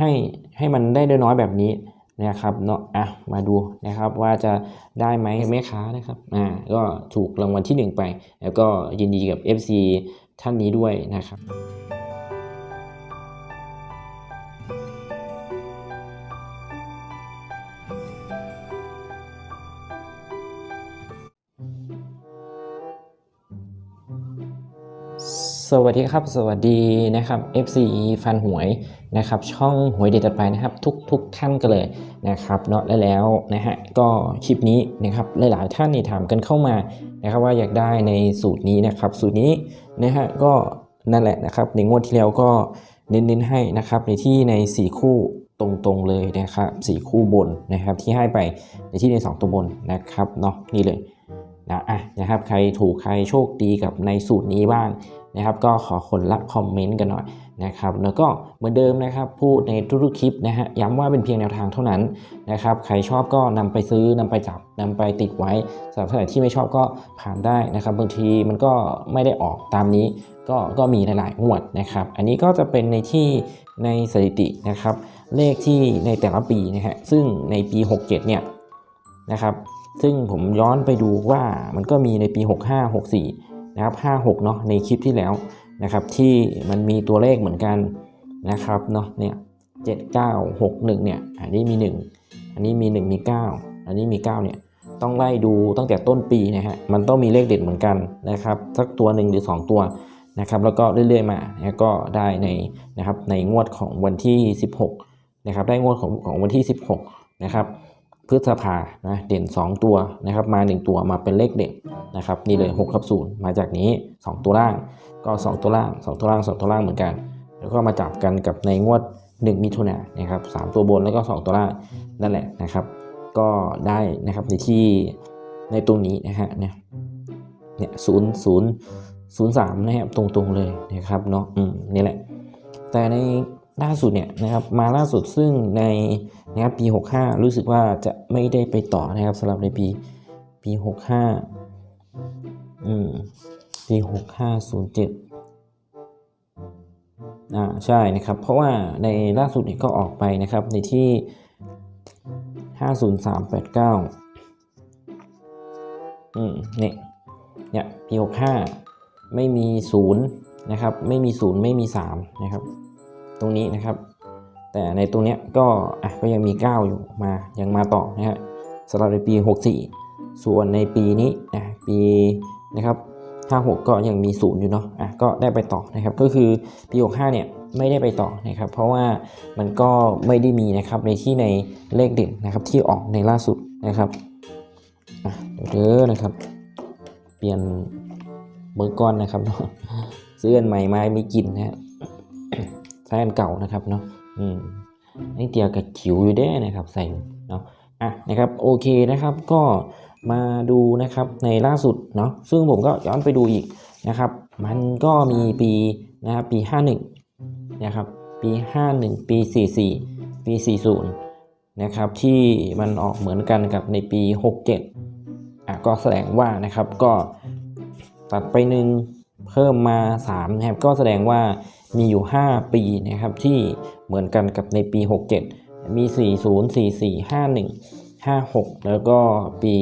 ให้ให้มันได้น้อยแบบนี้นะครับเนาะอะมาดูนะครับว่าจะได้ไหมแม่ค้านะครับอ่าก็ถูกรางวัลที่หนึ่งไป แล้วก็ยินดีกับ FC ท่านนี้ด้วยนะครับ สวัสดีครับ สวัสดีนะครับ FC ฟันหวยนะครับช่องหวยเด็ดจัดไปนะครับ ทุกทุกท่านกันเลยนะครับเนาะและแล้วนะฮะก็คลิปนี้นะครับหลายๆท่านนี่ถามกันเข้ามานะครับว่าอยากได้ในสูตรนี้นะครับสูตรนี้นะฮะก็นั่นแหละนะครับในงวดที่แล้วก็เน้นๆให้นะครับในที่ใน 4 คู่ตรงๆเลยนะครับสี่คู่บนนะครับที่ให้ไปในที่ใน 2 ตัวบนนะครับเนาะนี่เลยนะอะนะครับใครถูกใครโชคดีกับในสูตรนี้บ้าง นะครับก็ขอคนละคอมเมนต์กันหน่อยนะครับแล้วก็เหมือนเดิมนะครับพูดในทุกๆคลิปนะฮะย้ำว่าเป็นเพียงแนวทางเท่านั้นนะครับใครชอบก็นำไปซื้อนำไปจับนำไปติดไว้สำหรับท่านไหนที่ไม่ชอบก็ผ่านได้นะครับบางทีมันก็ไม่ได้ออกตามนี้ ก็ก็มีหลายๆงวดนะครับ อันนี้ก็จะเป็นในที่ในสถิตินะครับ เลขที่ในแต่ละปีนะฮะซึ่งในปี 67 เนี่ยนะครับซึ่งผมย้อนไปดูว่ามันก็มีในปี 65 64 นะครับ56เนาะในคลิปที่แล้วนะครับที่มันมีตัวเลขเหมือนกันนะครับเนาะเนี่ย7961เนี่ยอันนี้มี 1 อันนี้มี 1 มี 9 อันนี้มี9เนี่ยต้องไล่ดูตั้งแต่ต้นปีนะฮะมันต้องมีเลขเด็ดเหมือนกันนะครับสักตัวหนึ่งหรือ 2 ตัวนะครับแล้วก็เรื่อยๆมานะก็ได้ในนะครับในงวดของวันที่ 16นะครับได้งวดของของวันที่ 16นะครับ พฤษภานะเด่น 2 ตัวนะครับมา 1 ตัวมาเป็นเลขเด่นนะครับนี่เลย6กับ0มาจากนี้ 2 ตัวล่างก็ 2 ตัวล่าง 2 ตัวล่าง 2 ตัวล่างเหมือนกัน แล้วก็มาจับกันกับในงวด 1 มิถุนายนนะครับ3ตัวบนแล้วก็ 2 ตัวล่างนั่นแหละนะครับ ก็ได้นะครับในที่ในตรงนี้นะฮะเนี่ยเนี่ยศูนย์ศูนย์ศูนย์สามนะครับตรงๆเลยนะครับเนาะอืมนี่แหละ แต่ใน ล่าสุดเนี่ยนะครับมาล่าสุดซึ่งในนะครับปี 65 รู้สึกว่าจะไม่ได้ไปต่อนะครับสำหรับในปีปี 65อืมปี 6507อ่าใช่นะครับ เพราะว่าในล่าสุดเนี่ยก็ออกไปนะครับในที่ 50389 อืมเนี่ยเนี่ยปี65 ไม่มี 0 นะครับ ไม่มี 0 ไม่มี 3 นะครับ ตรงนี้นะครับ แต่ในตรงนี้ก็อะก็ยังมี 9 อยู่มายังมาต่อนะฮะสำหรับในปี 64 ส่วนในปีนี้นะปีนะครับ56 ก็ยังมี 0 อยู่เนาะอะก็ได้ไปต่อนะครับก็คือปี 65 เนี่ยไม่ได้ไปต่อนะครับ เพราะว่ามันก็ไม่ได้มีนะครับในที่ในเลขเด่นนะครับที่ออกในล่าสุดนะครับอะเดี๋ยวเด้อนะครับ เปลี่ยนเบอร์ก้อนนะครับเนาะซื้อใหม่มาไม่กินนะฮะ ใช้อันเก่านะครับเนาะอืมนี่เตียกับจิ๋วอยู่ได้นะครับใส่เนาะอะนะครับโอเคนะครับก็มาดูนะครับในล่าสุดเนาะซึ่งผมก็ย้อนไปดูอีกนะครับ มันก็มีปีนะครับปี 51นะครับปี 51 ปี 44 ปี 40นะครับที่มันออกเหมือนกันกับในปี 67อะก็แสดงว่านะครับก็ตัดไปหนึ่งเพิ่มมา3นะครับก็แสดงว่า มีอยู่ 5 ปีนะครับที่เหมือนกันกับในปี 67 มี 40 44 51 56 แล้วก็ปี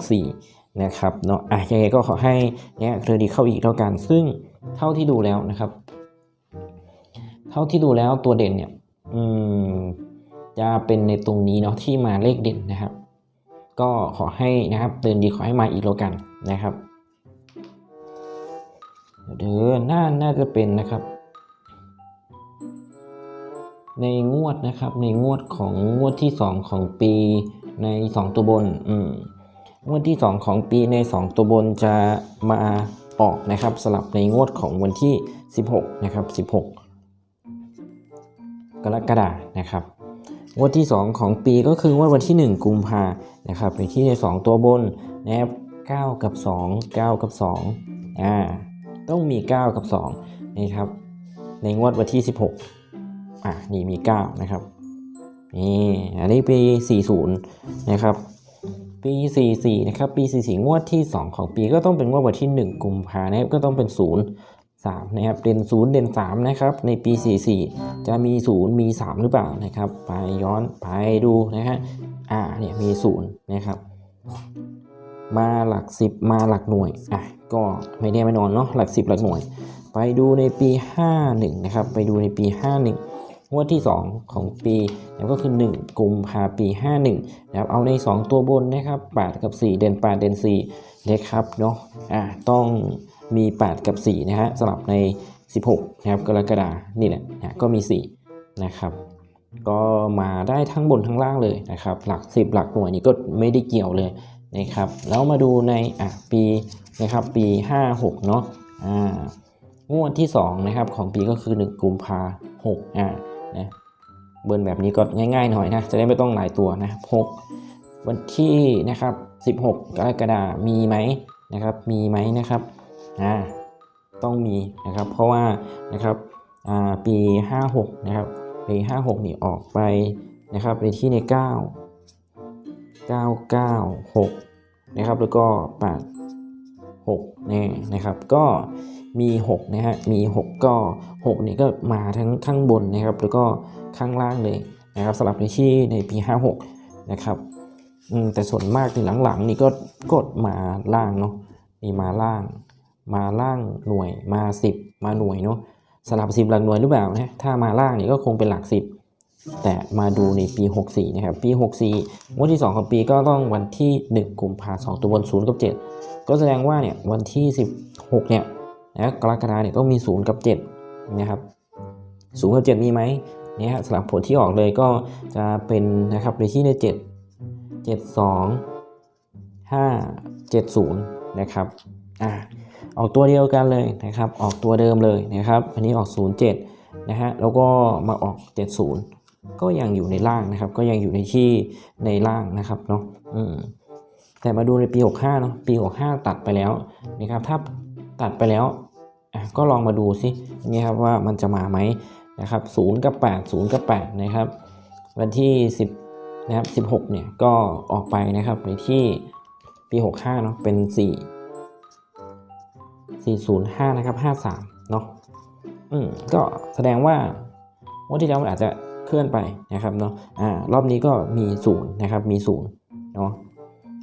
64 นะครับเนาะอะยังไงก็ขอให้เนี่ยเครดิตเข้าอีกเท่ากัน ซึ่งเท่าที่ดูแล้วนะครับ เท่าที่ดูแล้วตัวเด่นเนี่ยอืมจะเป็นในตรงนี้เนาะที่มาเลขเด่นนะครับ ก็ขอให้นะครับเตือนดีขอให้มาอีกแล้วกันนะครับเดี๋ยวน่าน่าจะเป็นนะครับ ในงวดนะครับ ในงวดของงวดที่ 2 ของปีใน 2 ตัวบนอืมงวดที่ 2 ของปีใน 2 ตัวบนจะมาออกนะครับสลับในงวดของวันที่ 16 นะครับ 16 กรกฎานะครับงวดที่ 2 ของปีก็คืองวดวันที่ 1 กุมภานะครับในที่ใน 2 ตัวบนนะครับ9กับ 2 9 กับ2อ่าต้องมี 9 กับ2นะครับในงวดวันที่ 16 อะนี่มี 9 นะครับนี่อันนี้ปี 40 นะครับ ปี 44 นะครับ ปี 44 งวดที่ 2 ของปีก็ต้องเป็นงวดวันที่ 1 กุมภานะครับ ก็ต้องเป็น 0 3 นะครับ เด่น 0 เด่น 3 นะครับ ในปี 44 จะมี 0 มี 3 หรือเปล่านะครับ ไปย้อนไปดูนะฮะ อ่า เนี่ยมี 0 นะครับ มาหลัก 10 มาหลักหน่วย อะ ก็ไม่แน่ไม่นอนเนาะ หลัก 10 หลักหน่วย ไปดูในปี 51 นะครับ ไปดูในปี 51 งวดที่ 2 ของปีแล้วก็คือ 1 กุมภาปี 51นะครับเอาใน 2 ตัวบนนะครับ8กับ 4 เด่น8เด่น4นะครับเนาะอ่าต้องมี 8 กับ 4 นะฮะสลับใน 16นะครับกรกฎานี่แหละนะก็มี 4 นะครับ ก็มาได้ทั้งบนทั้งล่างเลยนะครับ หลัก 10 หลักหน่วยนี่ก็ไม่ได้เกี่ยวเลยนะครับแล้วมาดูในอะปีนะครับปี 56เนาะอ่างวดที่2นะครับของปีก็คือ 1 กุมภา6อ่า นะเบิร์นแบบนี้ก็ง่ายๆหน่อยนะ จะได้ไม่ต้องหลายตัวนะ6วันที่นะครับ16 กรกฎาคมมีไหมนะครับมีไหมนะครับอ่าต้องมีนะครับ เพราะว่านะครับอ่าปี 56 นะครับปี56 นี่ออกไปนะครับไปที่ใน 9 9 9 6 นะครับแล้วก็ 8 6นี่นะครับก็ มี6นะฮะมี 6 ก็6นี่ก็มาทั้งข้างบนนะครับแล้วก็ข้างล่างเลยนะครับสลับในที่ในปี 56 นะครับอืมแต่ส่วนมากในหลังๆ นี่ก็กดมาล่างเนาะนี่มาล่าง มาล่างหน่วยมา 10 มาหน่วยเนาะสลับสิบหลักหน่วยหรือเปล่านะถ้ามาล่างนี่ก็คงเป็นหลักสิบแต่มาดูในปี 64 นะครับ ปี 64งวดที่ 2 ของปีก็ต้องวันที่ 1กุมภาสองตัวบน0กับ 7 ก็แสดงว่าเนี่ยวันที่ 16 เนี่ย นะกรกฎาเนี่ยต้องมี 0 กับ7นะครับ0กับ7มีไหมเนี่ยฮะสลับผลที่ออกเลยก็จะเป็นนะครับในที่ใน 7 7 2 5 7 0นะครับอ่าออกตัวเดียวกันเลยนะครับ ออกตัวเดิมเลยนะครับ อันนี้ออก 07นะฮะแล้วก็มาออก 70 ก็ยังอยู่ในล่างนะครับ ก็ยังอยู่ในที่ในล่างนะครับเนาะอืมแต่มาดูในปี 65เนาะปี 65 ตัดไปแล้วนะครับ ถ้า ตัดไปแล้วก็ลองมาดูสินี่ครับว่ามันจะมาไหมนะครับ0กับ8 0กับ8นะครับ วันที่10นะครับ16เนี่ยก็ออกไปนะครับในที่ปี65เนาะเป็น4 405นะครับ53เนาะอืมก็แสดงว่างวดที่แล้วมันอาจจะเคลื่อนไปนะครับเนาะอ่ารอบนี้ก็มี0นะครับมี0เนาะ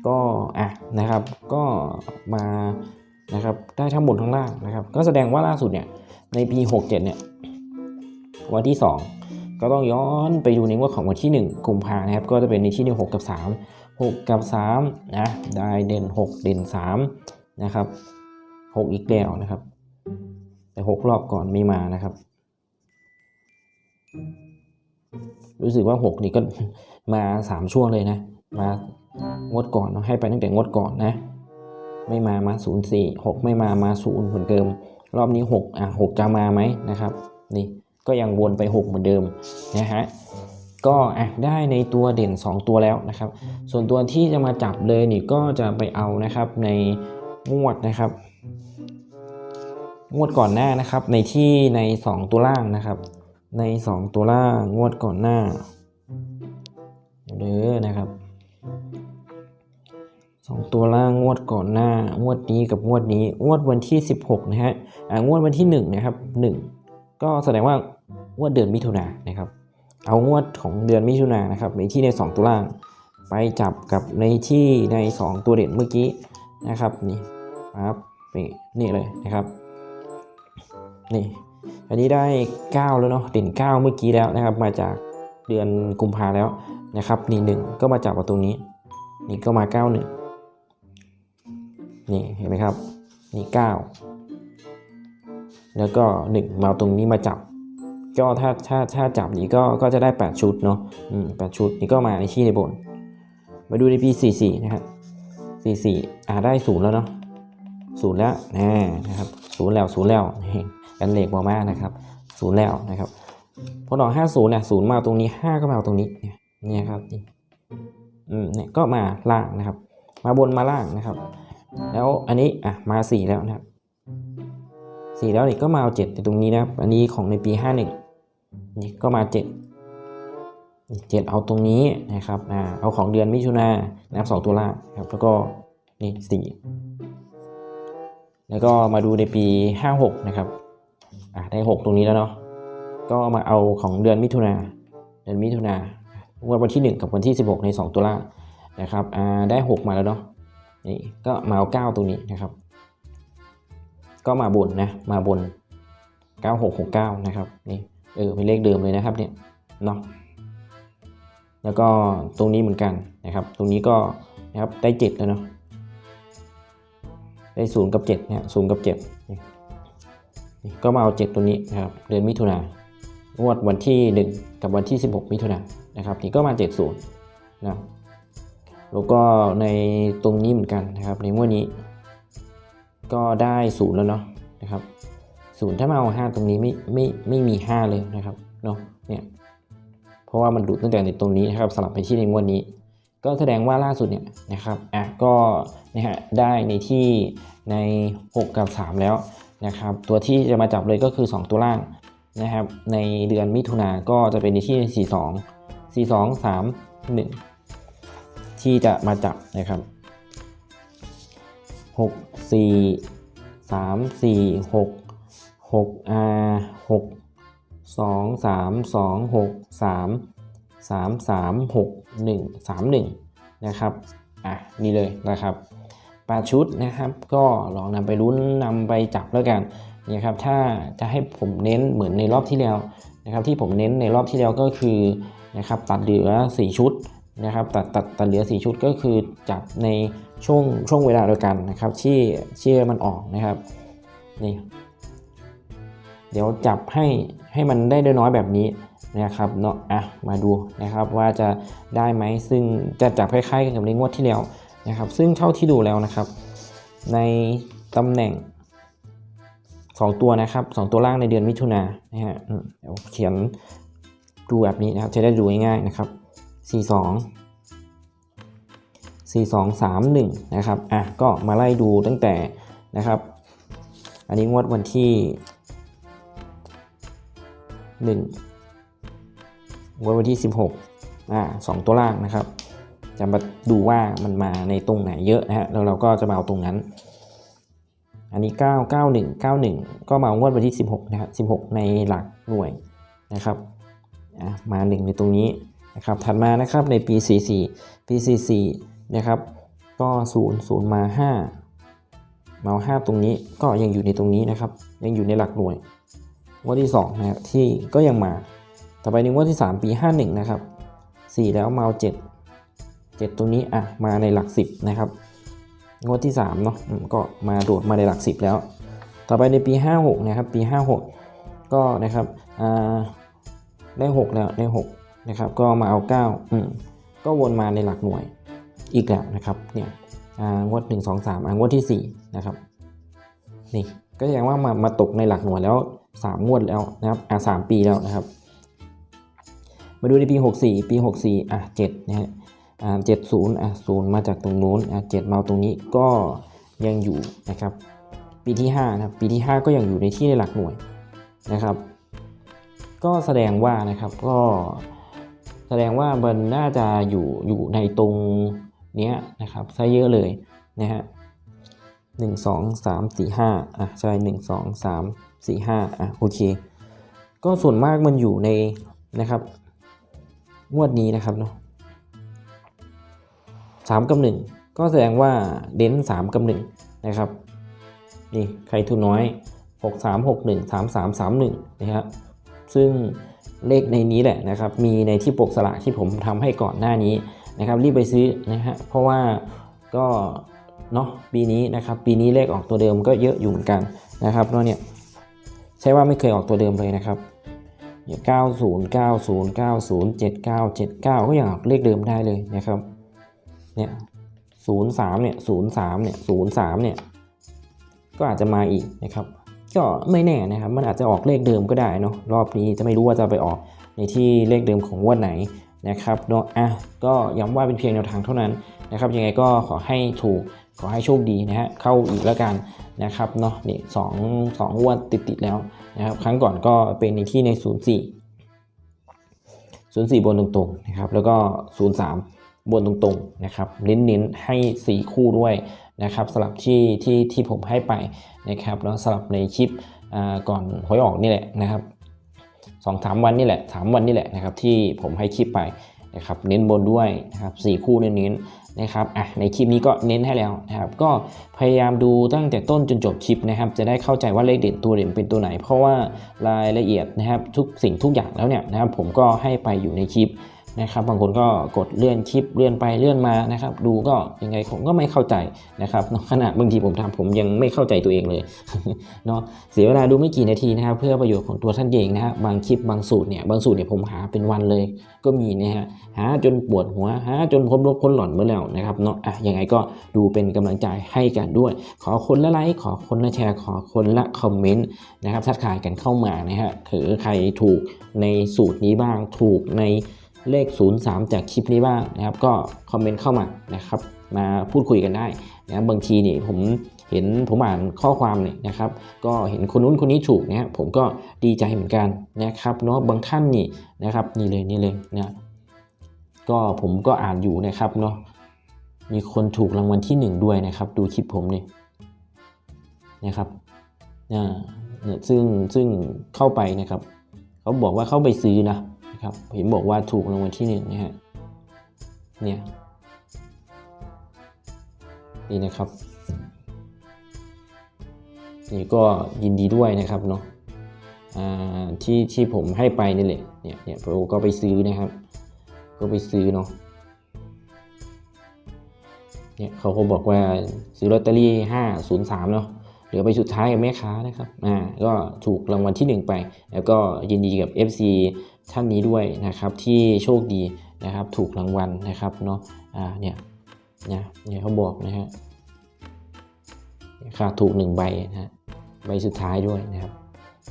ก็อะนะครับก็มา นะครับได้ทั้งบนทั้งล่างนะครับ ก็แสดงว่าล่าสุดเนี่ยในปี 67 เนี่ยวันที่ 2 ก็ต้องย้อนไปดูในงวดของวันที่ 1กุมภานะครับ ก็จะเป็นในที่1 6 กับ 3 6 กับ3นะได้เด่น 6 เด่น3นะครับ 6 อีกแล้วนะครับ แต่ 6 รอบก่อนไม่มานะครับ รู้สึกว่า 6 นี่ก็มา 3 ช่วงเลยนะ มางวดก่อนเนอะให้ไปตั้งแต่งวดก่อนนะ ไม่มามา 0 4 6 ไม่มามา 0 เหมือนเดิม รอบนี้ 6 อะ 6 จะมาไหมนะครับ นี่ก็ยังวนไป 6 เหมือนเดิมนะฮะก็อะได้ในตัวเด่น 2 ตัวแล้วนะครับ ส่วนตัวที่จะมาจับเลยนี่ก็จะไปเอานะครับในงวดนะครับงวดก่อนหน้านะครับในที่ใน 2 ตัวล่างนะครับ ใน 2 ตัวล่างงวดก่อนหน้าเด้อนะครับ สองตัวล่างงวดก่อนหน้างวดนี้กับงวดนี้งวดวันที่ 16 นะฮะอ่างวดวันที่1นะครับ1 ก็แสดงว่างวดเดือนมิถุนายนนะครับ เอางวดของเดือนมิถุนายนนะครับในที่ใน 2 ตัวล่าง ไปจับกับในที่ใน 2 ตัวเด่นเมื่อกี้นะครับนี่ครับนี่นี่เลยนะครับนี่อันนี้ได้ 9 แล้วเนาะเด่น 9 เมื่อกี้แล้วนะครับ มาจากเดือนกุมภาแล้วนะครับนี่หนึ่งก็มาจับกับตรงนี้ นี่ก็มา 9 1 นี่เห็นไหมครับ นี่ 9 แล้วก็ 1มาเอาตรงนี้มาจับ ก็ถ้าถ้าถ้าจับนี้ก็ก็จะได้ 8 ชุดเนาะอืม8ชุดนี่ก็มาในที่ในบน มาดูในปี44 นะครับ44อ่าได้ศูนย์แล้วเนาะศูนย์แล้วแน่นะครับศูนย์แล้วศูนย์แล้วนี่กันเหล็กบอมากนะครับศูนย์แล้วนะครับพอดอก50เนี่ยศูนย์มาตรงนี้5ก็มาตรงนี้เนี่ยเนี่ยครับอืมเนี่ยก็มาล่างนะครับ มาบนมาล่างนะครับ แล้วอันนี้อะมา 4 แล้วนะครับ4แล้วนี่ก็มาเอา7ในตรงนี้นะครับ อันนี้ของในปี 51นี่ก็มา7เจ็ดเอาตรงนี้นะครับอ่าเอาของเดือนมิถุนานะครับสองตัวล่างนะครับแล้วก็นี่สี่แล้วก็มาดูในปี 56 นะครับอะได้หกตรงนี้แล้วเนาะก็มาเอาของเดือนมิถุนาเดือนมิถุนาวันวันที่หนึ่งกับวันที่สิบหกในสองตัวล่านะครับอ่าได้หกมาแล้วเนาะ นี่ก็มาเอาเก้าตรงนี้นะครับ ก็มาบนนะมาบนเก้าหกหกเก้านะครับนี่เออเป็นเลขเดิมเลยนะครับเนี่ยเนาะแล้วก็ตรงนี้เหมือนกันนะครับ ตรงนี้ก็นะครับได้เจ็ดแล้วเนาะได้ศูนย์กับเจ็ดเนี่ยศูนย์กับเจ็ดนี่ก็มาเอาเจ็ดตัวนี้นะครับเดือนมิถุนางวดวันที่หนึ่งกับวันที่ 16 มิถุนานะครับนี่ก็มา 70นะ แล้วก็ในตรงนี้เหมือนกันนะครับ ในงวดนี้ ก็ได้ศูนย์แล้วเนาะนะครับศูนย์ถ้ามาเอาห้าตรงนี้ไม่ไม่ไม่มีห้าเลยนะครับเนาะเนี่ยเพราะว่ามันหลุดตั้งแต่ในตรงนี้นะครับสลับไปที่ในงวดนี้ ก็แสดงว่าล่าสุดเนี่ยนะครับอะก็นะฮะได้ในที่ใน 6 กับ 3 แล้วนะครับตัวที่จะมาจับเลยก็คือ 2 ตัวล่างนะครับในเดือนมิถุนาก็จะเป็นในที่ 42 42 3 1 ที่จะมาจับนะครับ 6 4 3 4 6 6 R 6 2 3 2 6 3 3 3 6 1 3 1นะครับอะนี่เลยนะครับ8ชุดนะครับก็ลองนำไปลุ้นนำไปจับแล้วกันนะครับถ้าจะให้ผมเน้นเหมือนในรอบที่แล้วนะครับที่ผมเน้นในรอบที่แล้วก็คือนะครับตัดเหลือ 4 ชุด นะครับตัดตัดตัดเหลือ 4 ชุดก็คือจับในช่วงช่วงเวลาเดียวกันนะครับที่ที่มันออกนะครับนี่เดี๋ยวจับให้ให้มันได้น้อยแบบนี้นะครับเนาะอะมาดูนะครับว่าจะได้ไหมซึ่งจะจับคล้ายๆกันกับในงวดที่แล้วนะครับ ซึ่งเท่าที่ดูแล้วนะครับ ในตำแหน่ง 2 ตัวนะครับ 2 ตัวล่างในเดือนมิถุนายนนะฮะเดี๋ยวเขียนดูแบบนี้นะครับจะได้ดูง่ายๆนะครับ 42 42 31 นะครับ อะ ก็มาไล่ดูตั้งแต่นะครับ อันนี้งวดวันที่ 1 งวดวันที่ 16 อ่าสองตัวล่างนะครับ จะมาดูว่ามันมาในตรงไหนเยอะนะฮะ แล้วเราก็จะมาเอาตรงนั้น อันนี้ 9 91 91 ก็มางวดวันที่ 16 นะครับ 16 ในหลักหน่วยนะครับ อะ มา 1 ในตรงนี้ นะครับถัดมานะครับในปี 44 ปี 44 นะครับ ก็ 0 0 มา 5 มา 5 ตรงนี้ก็ยังอยู่ในตรงนี้นะครับ ยังอยู่ในหลักหน่วยงวดที่2นะครับที่ก็ยังมา ต่อไปในงวดที่ 3 ปี 51 นะครับ 4 แล้วมาเอา7 7 ตรงนี้อะมาในหลัก 10 นะครับ งวดที่3เนาะก็มาโดดมาในหลัก 10 แล้ว ต่อไปในปี 56 นะครับ ปี 56 ก็นะครับอ่าได้ 6 แล้วได้ 6 นะครับ ก็มาเอา9อืมก็วนมาในหลักหน่วยอีกแล้วนะครับ เนี่ยอ่างวด 1 2 3อ่างวดที่ 4 นะครับ นี่ก็แสดงว่ามามาตกในหลักหน่วยแล้ว 3 งวดแล้วนะครับอ่าสามปีแล้วนะครับ มาดูในปี 64 ปี 64 อะ7นะฮะอ่า70อะ0มาจากตรงนู้นอะ7มาตรงนี้ก็ยังอยู่นะครับ ปีที่5นะครับปีที่ 5 ก็ยังอยู่ในที่ในหลักหน่วยนะครับ ก็แสดงว่านะครับก็ แสดงว่ามันน่าจะอยู่อยู่ในตรงเนี้ยนะครับซะเยอะเลยนะฮะหนึ่งสองสามสี่ห้าอะใช่หนึ่งสองสามสี่ห้าอะโอเค ก็ส่วนมากมันอยู่ในนะครับงวดนี้นะครับเนาะสามกับหนึ่งก็แสดงว่าเด่นสามกับหนึ่งนะครับนี่ใครทุนน้อยหกสามหกหนึ่งสามสามสามหนึ่งนะครับซึ่ง เลขในนี้แหละนะครับมีในที่ปกสลากที่ผมทำให้ก่อนหน้านี้นะครับรีบไปซื้อนะฮะเพราะว่าก็เนาะปีนี้นะครับปีนี้เลขออกตัวเดิมก็เยอะอยู่เหมือนกันนะครับเนาะเนี่ยใช่ว่าไม่เคยออกตัวเดิมเลยนะครับ90 90 90 79 79ก็ยังออกเลขเดิมได้เลยนะครับเนี่ย03เนี่ย03เนี่ย03เนี่ยก็อาจจะมาอีกนะครับ ก็ไม่แน่นะครับ มันอาจจะออกเลขเดิมก็ได้เนาะรอบนี้จะไม่รู้ว่าจะไปออกในที่เลขเดิมของวันไหนนะครับเนาะอะก็ย้ำว่าเป็นเพียงแนวทางเท่านั้นนะครับ ยังไงก็ขอให้ถูกขอให้โชคดีนะฮะเข้าอีกแล้วกันนะครับเนาะนี่สองสองงวดติดแล้วนะครับ ครั้งก่อนก็เป็นในที่ใน 04 04 บนตรงๆนะครับ แล้วก็ 03 บนตรงๆนะครับเน้นๆให้ 4 คู่ด้วย นะครับสลับที่ที่ที่ผมให้ไปนะครับแล้วสลับในคลิปก่อนหวยออกนี่แหละนะครับสองสามวันนี่แหละสามวันนี่แหละนะครับที่ผมให้คลิปไปนะครับเน้นบนด้วยนะครับสี่คู่เน้นๆนะครับอะในคลิปนี้ก็เน้นให้แล้วนะครับก็พยายามดูตั้งแต่ต้นจนจบคลิปนะครับ จะได้เข้าใจว่าเลขเด่นตัวเด่นเป็นตัวไหน เพราะว่ารายละเอียดนะครับทุกสิ่งทุกอย่างแล้วเนี่ยนะครับผมก็ให้ไปอยู่ในคลิป นะครับบางคนก็กดเลื่อนคลิปเลื่อนไปเลื่อนมานะครับ ดูก็ยังไงผมก็ไม่เข้าใจนะครับขนาดบางทีผมทำผมยังไม่เข้าใจตัวเองเลยเนาะเสียเวลาดูไม่กี่นาทีนะครับ เพื่อประโยชน์ของตัวท่านเองนะฮะบางคลิปบางสูตรเนี่ยบางสูตรเนี่ยผมหาเป็นวันเลย ก็มีนะฮะหาจนปวดหัวหาจนพ้นลบพ้นหล่อนเมื่อแล้วนะครับเนาะอะยังไงก็ดูเป็นกำลังใจให้กันด้วย ขอคนละไลค์ขอคนละแชร์ขอคนละคอมเมนต์นะครับทักทายกันเข้ามานะฮะถือใครถูกในสูตรนี้บ้างถูกใน เลข 03 จากคลิปนี้บ้างนะครับ ก็คอมเมนต์เข้ามานะครับ มาพูดคุยกันได้นะครับบางทีนี่ผมเห็นผมอ่านข้อความเนี่ยนะครับ ก็เห็นคนนู้นคนนี้ถูกนะผมก็ดีใจเหมือนกันนะครับเนาะบางท่านนี่นะครับนี่เลยนี่เลยนะก็ผมก็อ่านอยู่นะครับเนาะมีคนถูกรางวัลที่หนึ่งด้วยนะครับ ดูคลิปผมนี่นะครับนี่ยซึ่งซึ่งเข้าไปนะครับ เขาบอกว่าเข้าไปซื้อนะ นะครับเห็นบอกว่าถูกรางวัลที่หนึ่งนะฮะเนี่ยนี่นะครับ นี่ก็ยินดีด้วยนะครับเนาะที่ที่ผมให้ไปนี่แหละเนี่ยเนี่ยผมก็ไปซื้อนะครับ ก็ไปซื้อเนาะเนี่ยเขาก็บอกว่าซื้อลอตเตอรี่ห้าศูนย์สามเนาะ เหลือไปสุดท้ายกับแม่ค้านะครับอ่าก็ถูกรางวัลที่หนึ่งไป แล้วก็ยินดีกับ FC ท่านนี้ด้วยนะครับที่โชคดีนะครับถูกรางวัลนะครับเนาะอ่าเนี่ยเนี่ยเนี่ยเขาบอกนะฮะค่าถูกหนึ่งใบนะฮะใบสุดท้ายด้วยนะครับ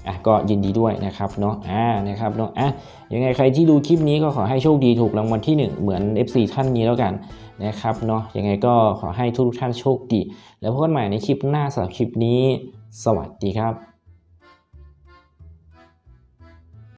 อะก็ยินดีด้วยนะครับเนาะอ่านะครับเนาะอะยังไงใครที่ดูคลิปนี้ก็ขอให้โชคดีถูกรางวัลที่หนึ่งเหมือน FC ท่านนี้แล้วกัน นะครับเนาะยังไงก็ขอให้ทุกท่านโชคดี แล้วพบกันใหม่ในคลิปหน้าสำหรับคลิปนี้ สวัสดีครับ